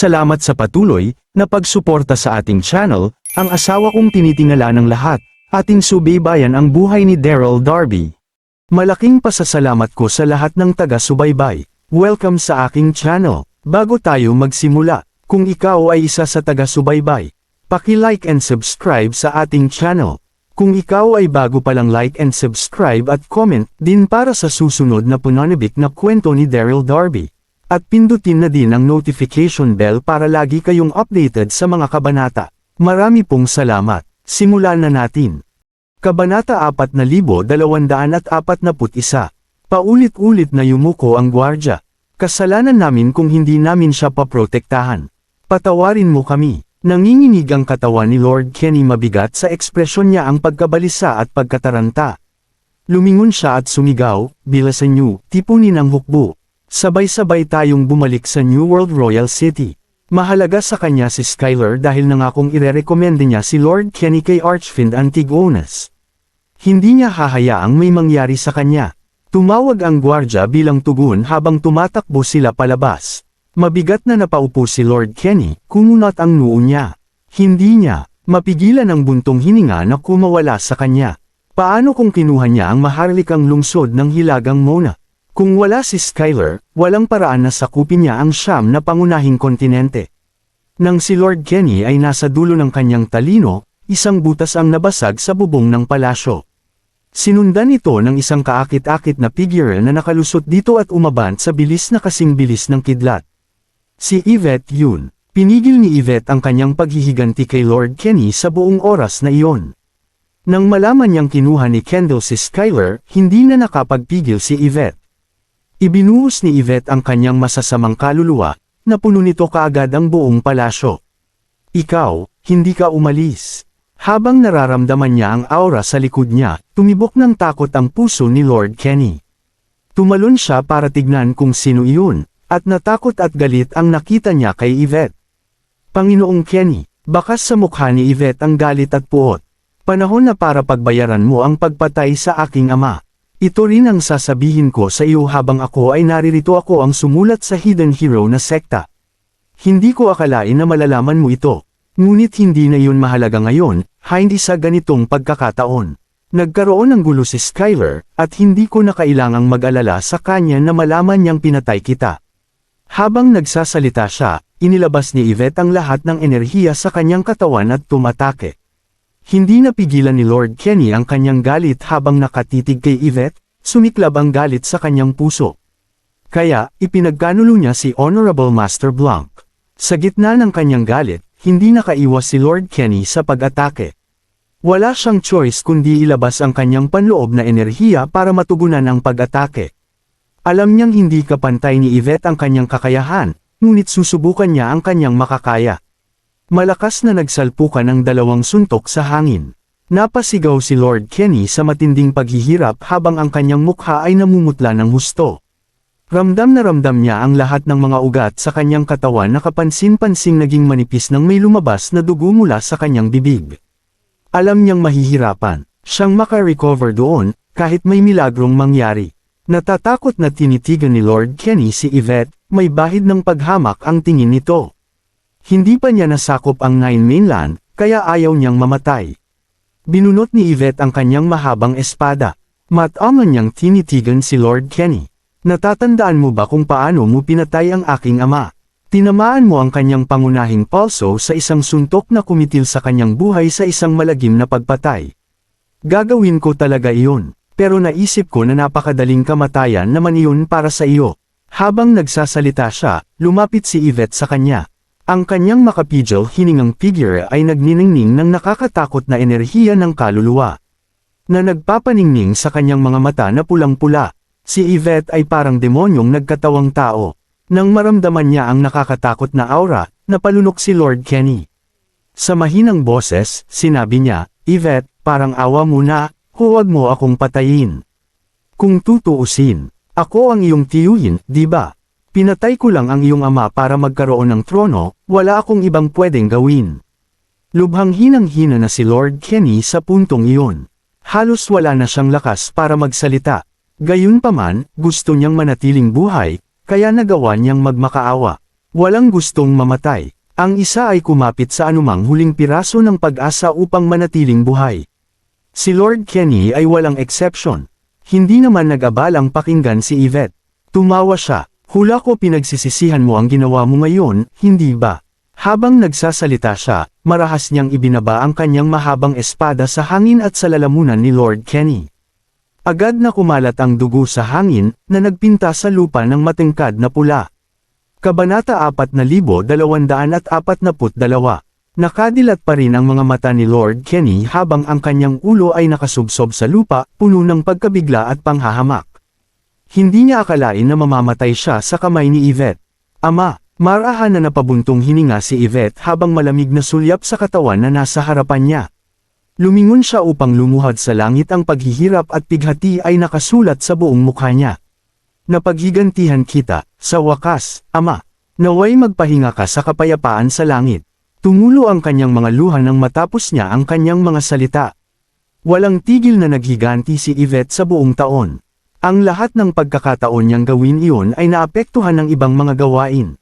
Salamat sa patuloy na pagsuporta sa ating channel, ang asawa kong tinitingala ng lahat, ating subaybayan ang buhay ni Daryl Darby. Malaking pasasalamat ko sa lahat ng taga-subaybay. Welcome sa aking channel. Bago tayo magsimula, kung ikaw ay isa sa taga-subaybay, paki-like and subscribe sa ating channel. Kung ikaw ay bago palang like and subscribe at comment din para sa susunod na punanibik na kwento ni Daryl Darby. At pindutin na din ang notification bell para lagi kayong updated sa mga kabanata. Marami pong salamat. Simulan na natin. Kabanata 4241 Paulit-ulit na yumuko ang gwardya. Kasalanan namin kung hindi namin siya paprotektahan. Patawarin mo kami. Nanginginig ang katawan ni Lord Kenny mabigat sa ekspresyon niya ang pagkabalisa at pagkataranta. Lumingon siya at sumigaw, bilasan niyo, tipunin ang hukbo. Sabay-sabay tayong bumalik sa New World Royal City. Mahalaga sa kanya si Skylar dahil nangakong irerekomende niya si Lord Kenny kay Archfiend Antigonus. Hindi niya hahayaang may mangyari sa kanya. Tumawag ang gwardya bilang tugon habang tumatakbo sila palabas. Mabigat na napaupo si Lord Kenny, kumunat ang noo niya. Hindi niya, mapigilan ang buntong hininga na kumawala sa kanya. Paano kung kinuha niya ang maharlikang lungsod ng Hilagang Mona? Kung wala si Skylar, walang paraan na sakupin niya ang siyam na pangunahing kontinente. Nang si Lord Kenny ay nasa dulo ng kanyang talino, isang butas ang nabasag sa bubong ng palasyo. Sinundan ito ng isang kaakit-akit na figure na nakalusot dito at umaban sa bilis na kasing bilis ng kidlat. Si Yvette yun. Pinigil ni Yvette ang kanyang paghihiganti kay Lord Kenny sa buong oras na iyon. Nang malaman niyang kinuha ni Kendall si Skylar, hindi na nakapagpigil si Yvette. Ibinuhos ni Yvette ang kanyang masasamang kaluluwa, na puno nito kaagad ang buong palasyo. Ikaw, hindi ka umalis. Habang nararamdaman niya ang aura sa likod niya, tumibok ng takot ang puso ni Lord Kenny. Tumalon siya para tignan kung sino iyon, at natakot at galit ang nakita niya kay Yvette. Panginoong Kenny, bakas sa mukha ni Yvette ang galit at puot. Panahon na para pagbayaran mo ang pagpatay sa aking ama. Ito rin ang sasabihin ko sa iyo habang ako ay naririto ako ang sumulat sa Hidden Hero na sekta. Hindi ko akalain na malalaman mo ito. Ngunit hindi na yun mahalaga ngayon, hindi sa ganitong pagkakataon. Nagkaroon ng gulo si Skylar, at hindi ko na kailangang mag-alala sa kanya na malaman niyang pinatay kita. Habang nagsasalita siya, inilabas ni Yvette ang lahat ng enerhiya sa kanyang katawan at tumatake. Hindi napigilan ni Lord Kenny ang kanyang galit habang nakatitig kay Yvette, sumiklab ang galit sa kanyang puso. Kaya, ipinagkanulo niya si Honorable Master Blanc. Sa gitna ng kanyang galit, hindi nakaiwas si Lord Kenny sa pag-atake. Wala siyang choice kundi ilabas ang kanyang panloob na enerhiya para matugunan ang pag-atake. Alam niyang hindi kapantay ni Yvette ang kanyang kakayahan, ngunit susubukan niya ang kanyang makakaya. Malakas na nagsalpukan ang dalawang suntok sa hangin. Napasigaw si Lord Kenny sa matinding paghihirap habang ang kanyang mukha ay namumutla ng husto. Ramdam na ramdam niya ang lahat ng mga ugat sa kanyang katawan na kapansin-pansing naging manipis nang may lumabas na dugo mula sa kanyang bibig. Alam niyang mahihirapan, siyang makarecover doon, kahit may milagrong mangyari. Natatakot na tinitigan ni Lord Kenny si Yvette, may bahid ng paghamak ang tingin nito. Hindi pa niya nasakop ang Nine Mainland, kaya ayaw niyang mamatay. Binunot ni Yvette ang kanyang mahabang espada. Mataman niyang tinitigan si Lord Kenny. Natatandaan mo ba kung paano mo pinatay ang aking ama? Tinamaan mo ang kanyang pangunahing pulso sa isang suntok na kumitil sa kanyang buhay sa isang malagim na pagpatay. Gagawin ko talaga iyon, pero naisip ko na napakadaling kamatayan naman iyon para sa iyo. Habang nagsasalita siya, lumapit si Yvette sa kanya. Ang kanyang makapidyo hiningang figure ay nagniningning ng nakakatakot na enerhiya ng kaluluwa. Na nagpapaningning sa kanyang mga mata na pulang-pula. Si Yvette ay parang demonyong nagkatawang tao. Nang maramdaman niya ang nakakatakot na aura, napalunok si Lord Kenny. Sa mahinang boses, sinabi niya, Yvette, parang awa mo na, huwag mo akong patayin. Kung tutuusin, ako ang iyong tiyuhin, di ba? Pinatay ko lang ang iyong ama para magkaroon ng trono, wala akong ibang pwedeng gawin. Lubhang hinang-hina na si Lord Kenny sa puntong iyon. Halos wala na siyang lakas para magsalita. Gayunpaman, gusto niyang manatiling buhay, kaya nagawa niyang magmakaawa. Walang gustong mamatay. Ang isa ay kumapit sa anumang huling piraso ng pag-asa upang manatiling buhay. Si Lord Kenny ay walang exception. Hindi naman nag-abalang pakinggan si Yvette. Tumawa siya. Hula ko pinagsisisihan mo ang ginawa mo ngayon, hindi ba? Habang nagsasalita siya, marahas niyang ibinaba ang kanyang mahabang espada sa hangin at sa lalamunan ni Lord Kenny. Agad na kumalat ang dugo sa hangin, na nagpinta sa lupa ng matingkad na pula. Kabanata 4242 Nakadilat pa rin ang mga mata ni Lord Kenny habang ang kanyang ulo ay nakasubsob sa lupa, puno ng pagkabigla at panghahamak. Hindi niya akalain na mamamatay siya sa kamay ni Yvette. Ama, marahan na napabuntong hininga si Yvette habang malamig na sulyap sa katawan na nasa harapan niya. Lumingon siya upang lumuhad sa langit ang paghihirap at pighati ay nakasulat sa buong mukha niya. Napaghigantihan kita, sa wakas, Ama, naway magpahinga ka sa kapayapaan sa langit. Tumulo ang kanyang mga luha nang matapos niya ang kanyang mga salita. Walang tigil na naghiganti si Yvette sa buong taon. Ang lahat ng pagkakataon niyang gawin iyon ay naapektuhan ng ibang mga gawain.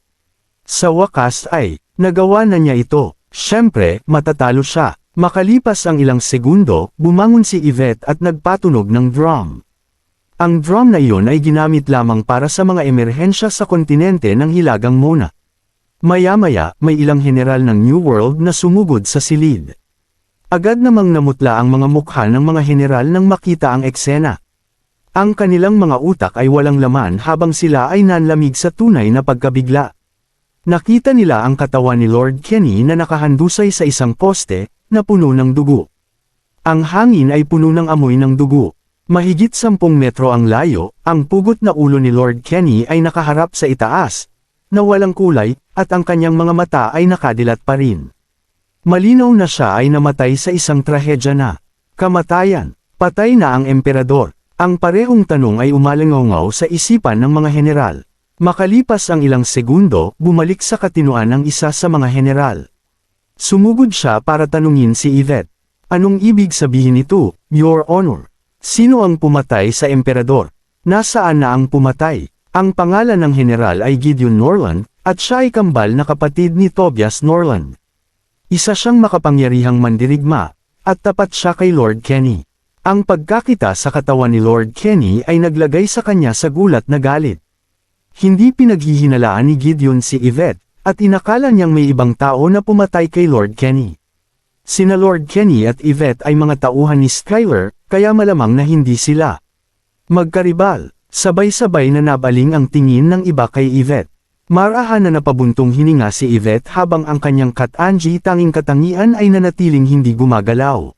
Sa wakas ay, nagawa na niya ito. Siyempre, matatalo siya. Makalipas ang ilang segundo, bumangon si Yvette at nagpatunog ng drum. Ang drum na iyon ay ginamit lamang para sa mga emerhensya sa kontinente ng Hilagang Mona. Maya-maya, may ilang general ng New World na sumugod sa silid. Agad namang namutla ang mga mukha ng mga general nang makita ang eksena. Ang kanilang mga utak ay walang laman habang sila ay nanlamig sa tunay na pagkabigla. Nakita nila ang katawan ni Lord Kenny na nakahandusay sa isang poste, na puno ng dugo. Ang hangin ay puno ng amoy ng dugo. Mahigit sampung metro ang layo, ang pugot na ulo ni Lord Kenny ay nakaharap sa itaas, na walang kulay, at ang kanyang mga mata ay nakadilat pa rin. Malinaw na siya ay namatay sa isang trahedya na. Kamatayan, patay na ang emperador. Ang parehong tanong ay umalangaw sa isipan ng mga general. Makalipas ang ilang segundo, bumalik sa katinuan ang isa sa mga general. Sumugod siya para tanungin si Yvette. Anong ibig sabihin ito, Your Honor? Sino ang pumatay sa emperador? Nasaan na ang pumatay? Ang pangalan ng general ay Gideon Norland, at siya ay kambal na kapatid ni Tobias Norland. Isa siyang makapangyarihang mandirigma, at tapat siya kay Lord Kenny. Ang pagkakita sa katawan ni Lord Kenny ay naglagay sa kanya sa gulat na galit. Hindi pinaghihinalaan ni Gideon si Yvette, at inakala niyang may ibang tao na pumatay kay Lord Kenny. Sina Lord Kenny at Yvette ay mga tauhan ni Skyler, kaya malamang na hindi sila. Magkaribal, sabay-sabay na nabaling ang tingin ng iba kay Yvette. Marahan na napabuntong hininga si Yvette habang ang kanyang kat-Angie tanging katangian ay nanatiling hindi gumagalaw.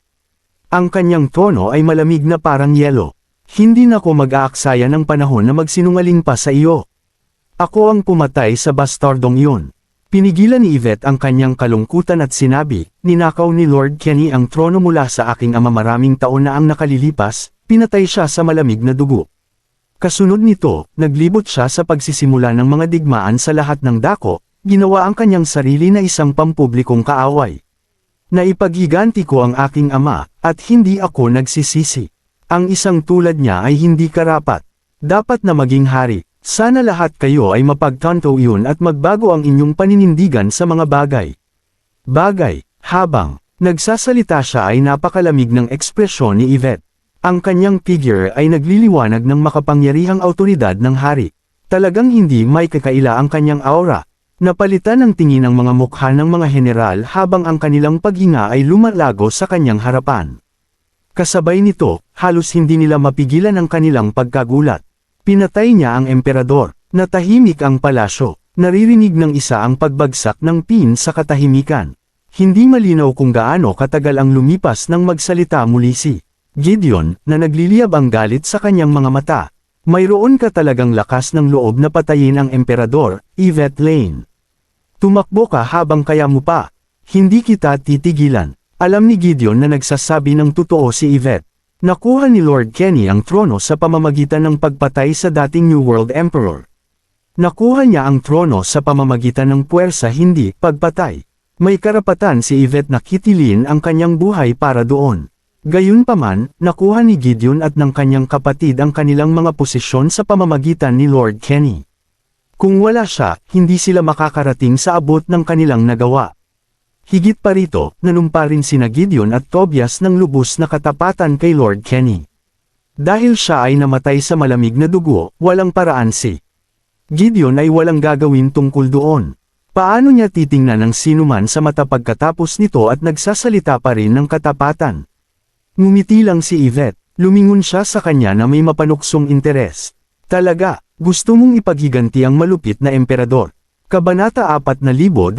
Ang kanyang tono ay malamig na parang yelo. Hindi na ko mag-aaksaya ng panahon na magsinungaling pa sa iyo. Ako ang pumatay sa bastardong yun. Pinigilan ni Yvette ang kanyang kalungkutan at sinabi, ninakaw ni Lord Kenny ang trono mula sa aking ama maraming taon na ang nakalilipas, pinatay siya sa malamig na dugo. Kasunod nito, naglibot siya sa pagsisimula ng mga digmaan sa lahat ng dako, ginawa ang kanyang sarili na isang pampublikong kaaway. Naipaghiganti ko ang aking ama, at hindi ako nagsisisi. Ang isang tulad niya ay hindi karapat. Dapat na maging hari, sana lahat kayo ay mapagtanto iyon at magbago ang inyong paninindigan sa mga bagay. Bagay, habang nagsasalita siya ay napakalamig ng ekspresyon ni Yvette. Ang kanyang figure ay nagliliwanag ng makapangyarihang autoridad ng hari. Talagang hindi may kakaila ang kanyang aura. Napalitan ng tingin ang mga mukha ng mga general habang ang kanilang paghinga ay lumalago sa kanyang harapan. Kasabay nito, halos hindi nila mapigilan ang kanilang pagkagulat. Pinatay niya ang emperador, natahimik ang palasyo, naririnig ng isa ang pagbagsak ng pin sa katahimikan. Hindi malinaw kung gaano katagal ang lumipas nang magsalita muli si Gideon, na nagliliyab ang galit sa kanyang mga mata. Mayroon ka talagang lakas ng loob na patayin ang emperador, Yvette Lane. Tumakbo ka habang kaya mo pa. Hindi kita titigilan. Alam ni Gideon na nagsasabi ng totoo si Yvette. Nakuha ni Lord Kenny ang trono sa pamamagitan ng pagpatay sa dating New World Emperor. Nakuha niya ang trono sa pamamagitan ng puwersa hindi pagpatay. May karapatan si Yvette na kitilin ang kanyang buhay para doon. Gayunpaman, nakuha ni Gideon at ng kanyang kapatid ang kanilang mga posisyon sa pamamagitan ni Lord Kenny. Kung wala siya, hindi sila makakarating sa abot ng kanilang nagawa. Higit pa rito, nanumpa rin sina Gideon at Tobias ng lubos na katapatan kay Lord Kenny. Dahil siya ay namatay sa malamig na dugo, walang paraan si Gideon ay walang gagawin tungkol doon. Paano niya titingnan ng sinuman sa mata pagkatapos nito at nagsasalita pa rin ng katapatan? Ngumiti lang si Yvette, lumingon siya sa kanya na may mapanuksong interes. Talaga, gusto mong ipaghiganti ang malupit na emperador. Kabanata 4243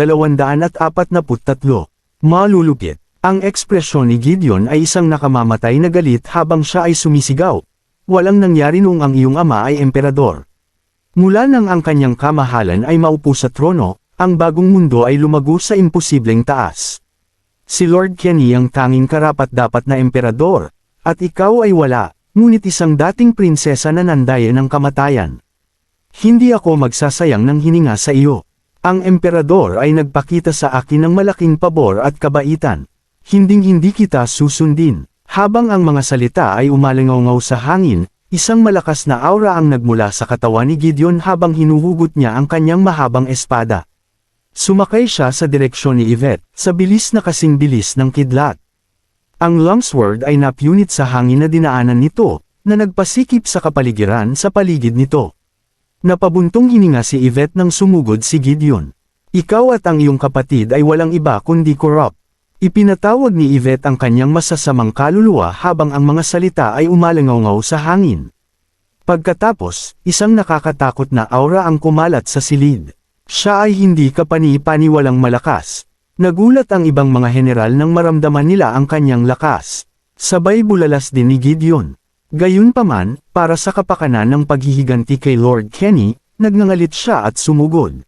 Malulupit. Ang ekspresyon ni Gideon ay isang nakamamatay na galit habang siya ay sumisigaw. Walang nangyari noong ang iyong ama ay emperador. Mula nang ang kanyang kamahalan ay maupo sa trono, ang bagong mundo ay lumago sa imposibleng taas. Si Lord Kenny ang tanging karapat-dapat na emperador, at ikaw ay wala, ngunit isang dating prinsesa na nandaye ng kamatayan. Hindi ako magsasayang ng hininga sa iyo. Ang emperador ay nagpakita sa akin ng malaking pabor at kabaitan. Hinding-hindi kita susundin. Habang ang mga salita ay umalingaw sa hangin, isang malakas na aura ang nagmula sa katawan ni Gideon habang hinuhugot niya ang kanyang mahabang espada. Sumakay siya sa direksyon ni Yvette, sa bilis na kasing bilis ng kidlat. Ang longsword ay napunit sa hangin na dinaanan nito, na nagpasikip sa kapaligiran sa paligid nito. Napabuntong hininga si Yvette nang sumugod si Gideon. Ikaw at ang iyong kapatid ay walang iba kundi corrupt. Ipinatawag ni Yvette ang kanyang masasamang kaluluwa habang ang mga salita ay umalangaw sa hangin. Pagkatapos, isang nakakatakot na aura ang kumalat sa silid. Siya ay hindi kapani-paniwalang malakas. Nagulat ang ibang mga general nang maramdaman nila ang kanyang lakas. Sabay bulalas din ni Gideon. Gayunpaman, para sa kapakanan ng paghihiganti kay Lord Kenny, nagngangalit siya at sumugod.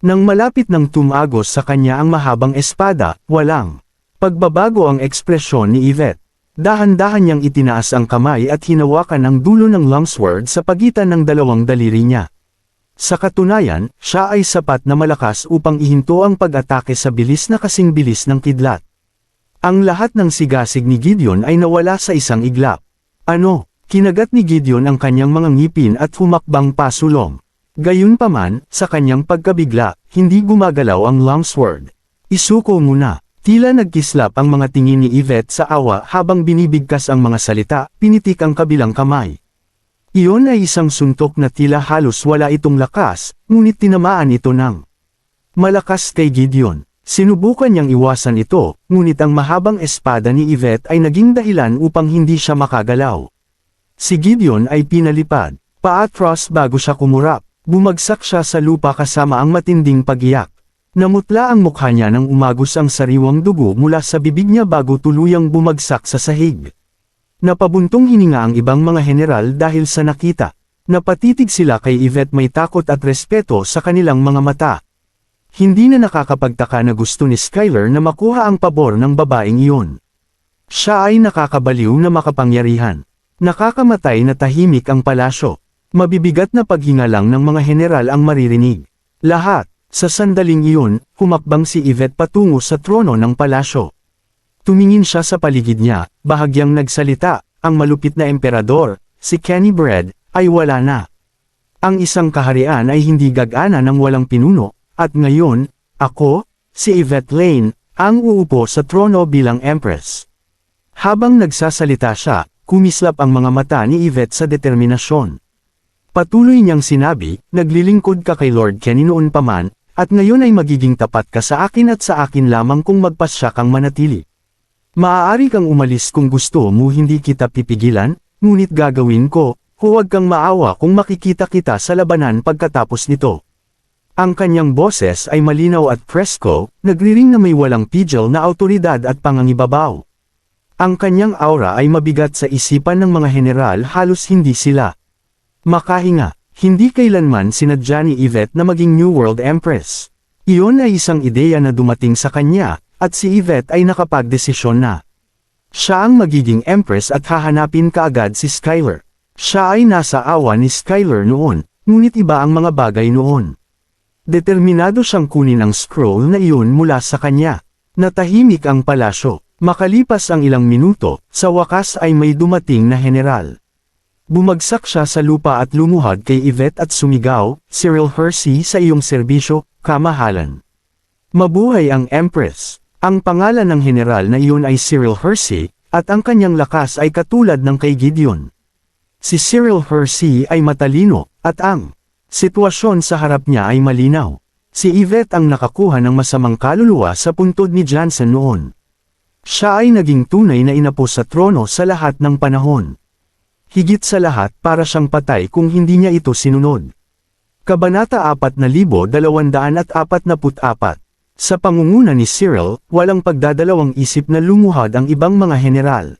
Nang malapit ng tumagos sa kanya ang mahabang espada, walang pagbabago ang ekspresyon ni Yvette. Dahan-dahan niyang itinaas ang kamay at hinawakan ang dulo ng longsword sa pagitan ng dalawang daliri niya. Sa katunayan, siya ay sapat na malakas upang ihinto ang pag-atake sa bilis na kasing bilis ng kidlat. Ang lahat ng sigasig ni Gideon ay nawala sa isang iglap. Ano, kinagat ni Gideon ang kanyang mga ngipin at humakbang pasulong. Gayunpaman, sa kanyang pagkabigla, hindi gumagalaw ang longsword. Isuko muna. Tila nagkislap ang mga tingin ni Yvette sa awa habang binibigkas ang mga salita, pinitik ang kabilang kamay. Iyon ay isang suntok na tila halos wala itong lakas, ngunit tinamaan ito ng malakas kay Gideon. Sinubukan niyang iwasan ito, ngunit ang mahabang espada ni Yvette ay naging dahilan upang hindi siya makagalaw. Si Gideon ay pinalipad, paatros bago siya kumurap. Bumagsak siya sa lupa kasama ang matinding pagiyak. Namutla ang mukha niya nang umagos ang sariwang dugo mula sa bibig niya bago tuluyang bumagsak sa sahig. Napabuntong hininga ang ibang mga general dahil sa nakita. Napatitig sila kay Yvette may takot at respeto sa kanilang mga mata. Hindi na nakakapagtaka na gusto ni Skyler na makuha ang pabor ng babaeng iyon. Siya ay nakakabaliw na makapangyarihan. Nakakamatay na tahimik ang palasyo. Mabibigat na paghinga lang ng mga general ang maririnig. Lahat, sa sandaling iyon, humakbang si Yvette patungo sa trono ng palasyo. Tumingin siya sa paligid niya, bahagyang nagsalita, ang malupit na emperador, si Kenny Bread, ay wala na. Ang isang kaharian ay hindi gagana ng walang pinuno, at ngayon, ako, si Yvette Lane, ang uupo sa trono bilang empress. Habang nagsasalita siya, kumislap ang mga mata ni Yvette sa determinasyon. Patuloy niyang sinabi, naglilingkod ka kay Lord Kenny noon pa man, at ngayon ay magiging tapat ka sa akin at sa akin lamang kung magpasya kang manatili. Maaari kang umalis kung gusto mo hindi kita pipigilan, ngunit gagawin ko, huwag kang maawa kung makikita kita sa labanan pagkatapos nito. Ang kanyang boses ay malinaw at presko, nagriring na may walang pigil na autoridad at pangangibabaw. Ang kanyang aura ay mabigat sa isipan ng mga general halos hindi sila Makahinga, hindi kailanman sinadya ni Yvette na maging New World Empress. Iyon ay isang ideya na dumating sa kanya, at si Yvette ay nakapagdesisyon na. Siya ang magiging Empress at hahanapin kaagad si Skyler. Siya ay nasa awa ni Skyler noon, ngunit iba ang mga bagay noon. Determinado siyang kunin ang scroll na iyon mula sa kanya. Natahimik ang palasyo. Makalipas ang ilang minuto, sa wakas ay may dumating na general. Bumagsak siya sa lupa at lumuhad kay Yvette at sumigaw, Cyril Hersey sa iyong serbisyo, kamahalan. Mabuhay ang Empress. Ang pangalan ng general na iyon ay Cyril Hersey, at ang kanyang lakas ay katulad ng kay Gideon. Si Cyril Hersey ay matalino, at ang sitwasyon sa harap niya ay malinaw. Si Yvette ang nakakuha ng masamang kaluluwa sa puntod ni Johnson noon. Siya ay naging tunay na inapo sa trono sa lahat ng panahon. Higit sa lahat para siyang patay kung hindi niya ito sinunod. Kabanata 4244 Sa pangunguna ni Cyril, walang pagdadalawang isip na lumuhad ang ibang mga general.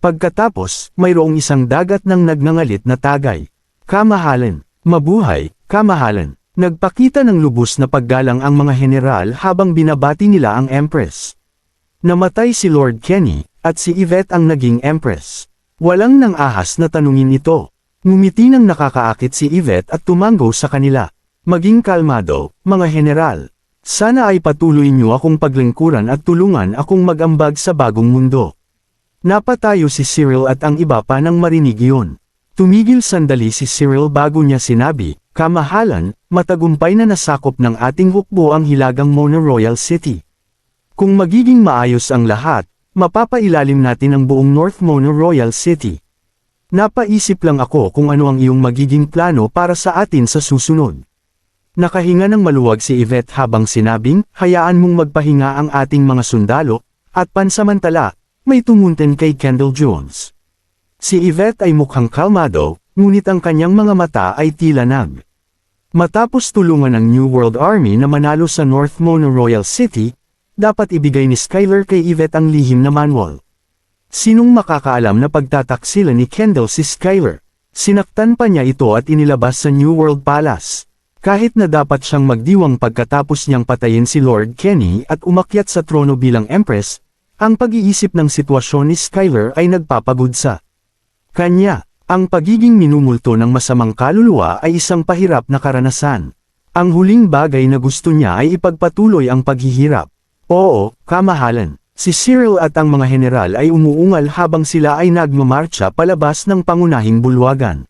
Pagkatapos, mayroong isang dagat ng nagngangalit na tagay. Kamahalan, mabuhay, kamahalan. Nagpakita ng lubos na paggalang ang mga general habang binabati nila ang Empress. Namatay si Lord Kenny, at si Yvette ang naging Empress. Walang nang ahas na tanungin ito. Ngumiti ng nakakaakit si Yvette at tumanggo sa kanila. Maging kalmado, mga general. Sana ay patuloy niyo akong paglingkuran at tulungan akong magambag sa bagong mundo. Napatayo si Cyril at ang iba pa nang marinig iyon. Tumigil sandali si Cyril bago niya sinabi, Kamahalan, matagumpay na nasakop ng ating hukbo ang hilagang Mona Royal City. Kung magiging maayos ang lahat, mapapailalim natin ang buong North Mona Royal City. Napaisip lang ako kung ano ang iyong magiging plano para sa atin sa susunod. Nakahinga ng maluwag si Yvette habang sinabing, hayaan mong magpahinga ang ating mga sundalo, at pansamantala, may tumunten kay Kendall Jones. Si Yvette ay mukhang kalmado, ngunit ang kanyang mga mata ay tila nag. Matapos tulungan ng New World Army na manalo sa North Mona Royal City, dapat ibigay ni Skyler kay Yvette ang lihim na manual. Sinong makakaalam na pagtataksila ni Kendall si Skyler? Sinaktan pa niya ito at inilabas sa New World Palace. Kahit na dapat siyang magdiwang pagkatapos niyang patayin si Lord Kenny at umakyat sa trono bilang Empress, ang pag-iisip ng sitwasyon ni Skyler ay nagpapagod sa kanya. Ang pagiging minumulto ng masamang kaluluwa ay isang pahirap na karanasan. Ang huling bagay na gusto niya ay ipagpatuloy ang paghihirap. Oo, kamahalan. Si Cyril at ang mga general ay umuungal habang sila ay nagmamarcha palabas ng pangunahing bulwagan.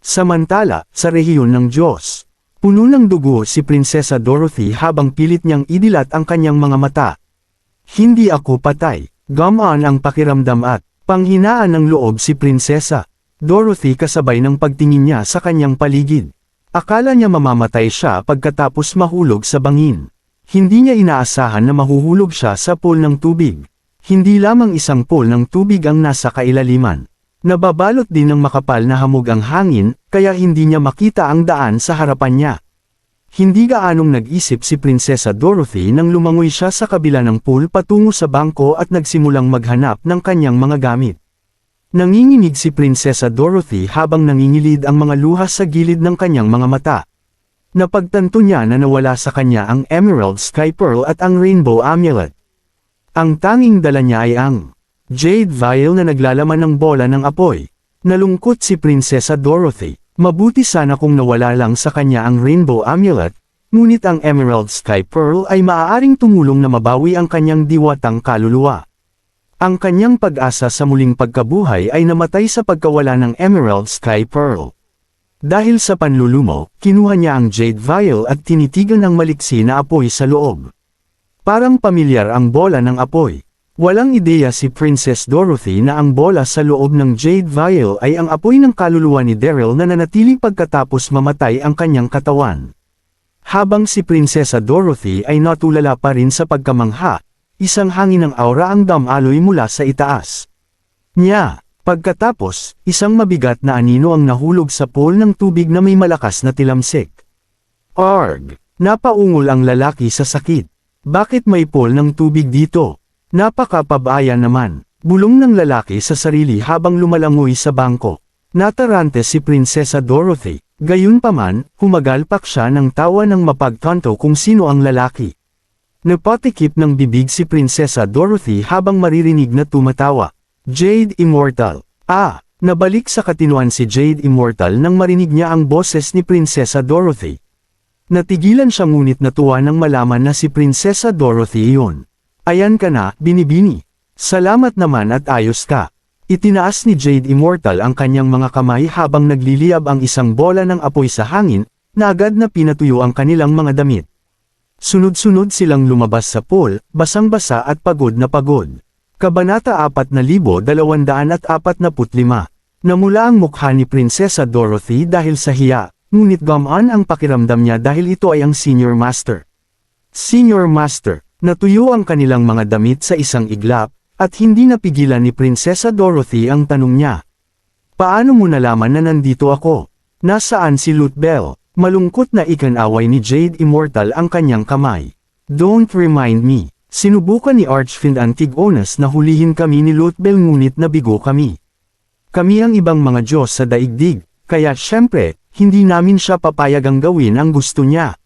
Samantala, sa rehiyon ng Diyos, puno ng dugo si Prinsesa Dorothy habang pilit niyang idilat ang kanyang mga mata. Hindi ako patay, gamaan ang pakiramdam at panghinaan ng loob si Prinsesa. Dorothy kasabay ng pagtingin niya sa kanyang paligid. Akala niya mamamatay siya pagkatapos mahulog sa bangin. Hindi niya inaasahan na mahuhulog siya sa pool ng tubig. Hindi lamang isang pool ng tubig ang nasa kailaliman. Nababalot din ng makapal na hamog ang hangin, kaya hindi niya makita ang daan sa harapan niya. Hindi gaanong nag-isip si Prinsesa Dorothy nang lumangoy siya sa kabila ng pool patungo sa bangko at nagsimulang maghanap ng kanyang mga gamit. Nanginginig si Prinsesa Dorothy habang nangingilid ang mga luha sa gilid ng kanyang mga mata. Napagtanto niya na nawala sa kanya ang Emerald Sky Pearl at ang Rainbow Amulet. Ang tanging dala niya ay ang Jade Vial na naglalaman ng bola ng apoy. Nalungkot si Prinsesa Dorothy. Mabuti sana kung nawala lang sa kanya ang Rainbow Amulet, ngunit ang Emerald Sky Pearl ay maaaring tumulong na mabawi ang kanyang diwatang kaluluwa. Ang kanyang pag-asa sa muling pagkabuhay ay namatay sa pagkawala ng Emerald Sky Pearl. Dahil sa panlulumo, kinuha niya ang Jade Vial at tinitigan ang maliksi na apoy sa loob. Parang pamilyar ang bola ng apoy. Walang ideya si Princess Dorothy na ang bola sa loob ng Jade Vial ay ang apoy ng kaluluwa ni Daryl na nanatiling pagkatapos mamatay ang kanyang katawan. Habang si Prinsesa Dorothy ay natulala pa rin sa pagkamangha, Isang hangin ng aura ang damaloy mula sa itaas. Nya, pagkatapos, isang mabigat na anino ang nahulog sa pool ng tubig na may malakas na tilamsik. Arg! Napaungol ang lalaki sa sakit. Bakit may pool ng tubig dito? Napakapabaya naman. Bulong ng lalaki sa sarili habang lumalangoy sa bangko. Natarante si Prinsesa Dorothy. Gayunpaman, humagalpak siya ng tawa ng mapagtanto kung sino ang lalaki. Napatikip ng bibig si Prinsesa Dorothy habang maririnig na tumatawa. Jade Immortal. Ah, nabalik sa katinuan si Jade Immortal nang marinig niya ang boses ni Prinsesa Dorothy. Natigilan siya ngunit natuwa nang malaman na si Prinsesa Dorothy iyon. Ayan ka na, binibini. Salamat naman at ayos ka. Itinaas ni Jade Immortal ang kanyang mga kamay habang nagliliyab ang isang bola ng apoy sa hangin, na agad na pinatuyo ang kanilang mga damit. Sunod-sunod silang lumabas sa pool, basang-basa at pagod na pagod. Kabanata 4245 Namula ang mukha ni Prinsesa Dorothy dahil sa hiya, ngunit gamaan ang pakiramdam niya dahil ito ay ang Senior Master. Senior Master, natuyo ang kanilang mga damit sa isang iglap, at hindi napigilan ni Prinsesa Dorothy ang tanong niya. Paano mo nalaman na nandito ako? Nasaan si Lutbell? Malungkot na ikanaway ni Jade Immortal ang kanyang kamay. Don't remind me. Sinubukan ni Archfiend Antigonus na hulihin kami ni Lutbell ngunit nabigo kami. Kami ang ibang mga Diyos sa daigdig, kaya syempre, hindi namin siya papayagang gawin ang gusto niya.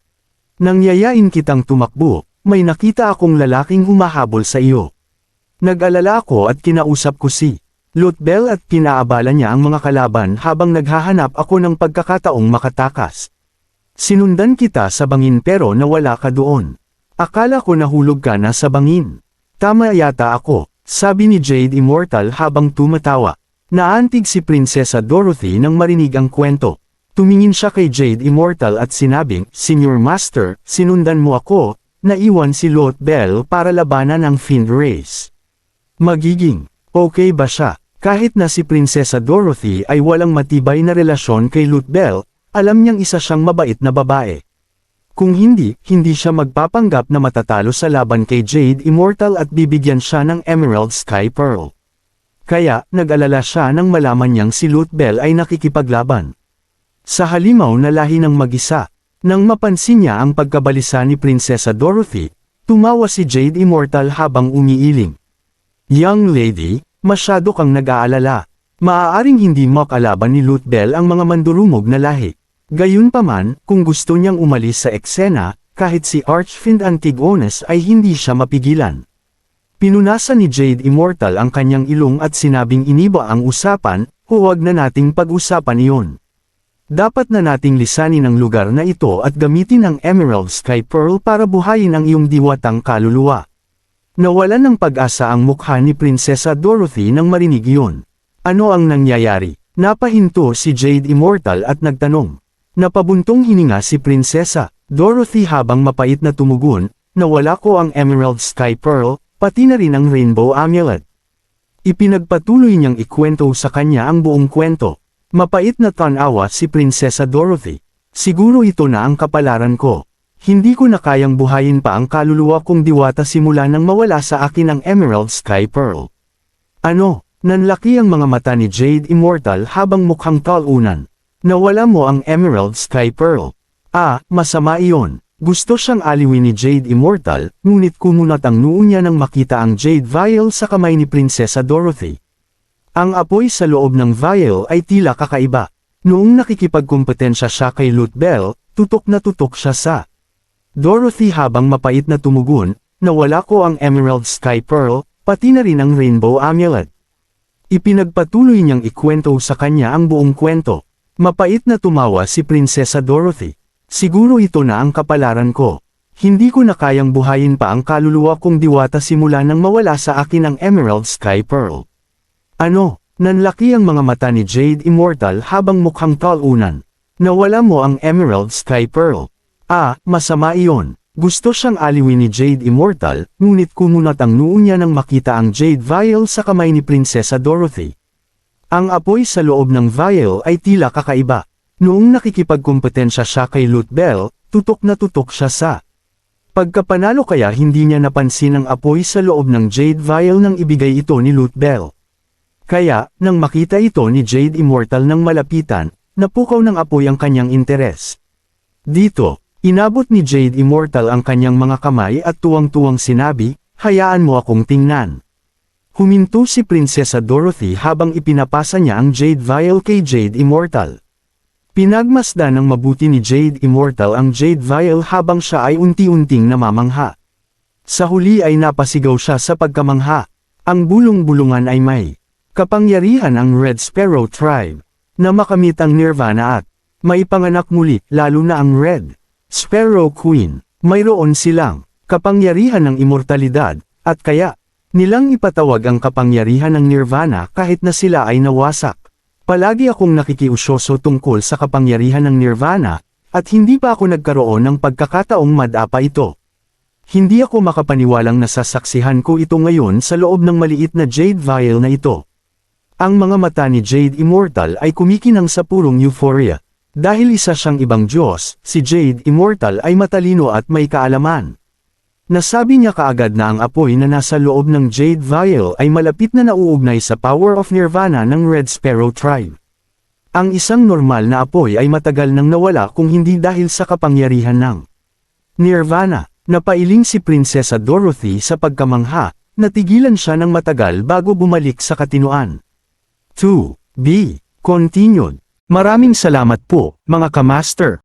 Nangyayain kitang tumakbo, may nakita akong lalaking humahabol sa iyo. Nag-alala ako at kinausap ko si Lutbell at pinaabala niya ang mga kalaban habang naghahanap ako ng pagkakataong makatakas. Sinundan kita sa bangin pero nawala ka doon. Akala ko nahulog ka na sa bangin. Tama yata ako, sabi ni Jade Immortal habang tumatawa. Naantig si Prinsesa Dorothy nang marinig ang kwento. Tumingin siya kay Jade Immortal at sinabing, Senior Master, sinundan mo ako, naiwan si Lot Bell para labanan ang Fiend Race. Magiging, okay ba siya? Kahit na si Prinsesa Dorothy ay walang matibay na relasyon kay Lot Bell, alam niyang isa siyang mabait na babae. Kung hindi, hindi siya magpapanggap na matatalo sa laban kay Jade Immortal at bibigyan siya ng Emerald Sky Pearl. Kaya, nag-alala siya nang malaman niyang si Lutbell ay nakikipaglaban. Sa halimaw na lahi ng mag-isa, nang mapansin niya ang pagkabalisa ni Prinsesa Dorothy, tumawa si Jade Immortal habang umiiling. Young lady, masyado kang nag-aalala. Maaaring hindi makalaban ni Lutbell ang mga mandurumog na lahi. Gayunpaman, kung gusto niyang umalis sa eksena, kahit si Archfiend Antigonus ay hindi siya mapigilan. Pinunasan ni Jade Immortal ang kanyang ilong at sinabing iniba ang usapan, huwag na nating pag-usapan iyon. Dapat na nating lisanin ang lugar na ito at gamitin ang Emerald Sky Pearl para buhayin ang iyong diwatang kaluluwa. Nawalan ng pag-asa ang mukha ni Prinsesa Dorothy nang marinig iyon. Ano ang nangyayari? Napahinto si Jade Immortal at nagtanong. Napabuntong hininga si Prinsesa Dorothy habang mapait na tumugon, nawala ko ang Emerald Sky Pearl, pati na rin ang Rainbow Amulet. Ipinagpatuloy niyang ikwento sa kanya ang buong kwento. Mapait na tanawa si Prinsesa Dorothy. Siguro ito na ang kapalaran ko. Hindi ko na kayang buhayin pa ang kaluluwa kong diwata simula nang mawala sa akin ang Emerald Sky Pearl. Ano, nanlaki ang mga mata ni Jade Immortal habang mukhang talunan. Nawala mo ang Emerald Sky Pearl. Ah, masama iyon. Gusto siyang aliwin ni Jade Immortal, ngunit kumunat ang noo niya nang makita ang Jade Vial sa kamay ni Prinsesa Dorothy. Ang apoy sa loob ng vial ay tila kakaiba. Noong nakikipagkumpetensya siya kay Lutbell, tutok na tutok siya sa Dorothy habang mapait na tumugon, nawala ko ang Emerald Sky Pearl, pati na rin ang Rainbow Amulet. Ipinagpatuloy niyang ikwento sa kanya ang buong kwento. Mapait na tumawa si Prinsesa Dorothy. Siguro ito na ang kapalaran ko. Hindi ko na kayang buhayin pa ang kaluluwa kong diwata simula nang mawala sa akin ang Emerald Sky Pearl. Ano, nanlaki ang mga mata ni Jade Immortal habang mukhang talunan. Nawala mo ang Emerald Sky Pearl. Ah, masama iyon. Gusto siyang aliwin ni Jade Immortal, ngunit kumunat ang noo niya nang makita ang Jade Vial sa kamay ni Prinsesa Dorothy. Ang apoy sa loob ng vial ay tila kakaiba. Noong nakikipagkumpetensya siya kay Lutbell, tutok na tutok siya sa. Pagkapanalo kaya hindi niya napansin ang apoy sa loob ng Jade Vial nang ibigay ito ni Lutbell. Kaya, nang makita ito ni Jade Immortal ng malapitan, napukaw ng apoy ang kanyang interes. Dito, inabot ni Jade Immortal ang kanyang mga kamay at tuwang-tuwang sinabi, hayaan mo akong tingnan. Huminto si Prinsesa Dorothy habang ipinapasa niya ang Jade Vial kay Jade Immortal. Pinagmasdan ng mabuti ni Jade Immortal ang Jade Vial habang siya ay unti-unting namamangha. Sa huli ay napasigaw siya sa pagkamangha. Ang bulong-bulungan ay may kapangyarihan ang Red Sparrow Tribe na makamit ang nirvana at may panganak muli lalo na ang Red Sparrow Queen. Mayroon silang kapangyarihan ng immortalidad at kaya Nilang ipatawag ang kapangyarihan ng nirvana kahit na sila ay nawasak. Palagi akong nakikiusyoso tungkol sa kapangyarihan ng nirvana, at hindi pa ako nagkaroon ng pagkakataong madapa ito. Hindi ako makapaniwalang nasasaksihan ko ito ngayon sa loob ng maliit na jade vial na ito. Ang mga mata ni Jade Immortal ay kumikinang sa purong euphoria. Dahil isa siyang ibang Diyos, si Jade Immortal ay matalino at may kaalaman. Nasabi niya kaagad na ang apoy na nasa loob ng Jade Vial ay malapit na nauugnay sa Power of Nirvana ng Red Sparrow Tribe. Ang isang normal na apoy ay matagal nang nawala kung hindi dahil sa kapangyarihan ng Nirvana. Napailing si Prinsesa Dorothy sa pagkamangha, natigilan siya ng matagal bago bumalik sa katinuan. 2. B. Continued. Maraming salamat po, mga kamaster.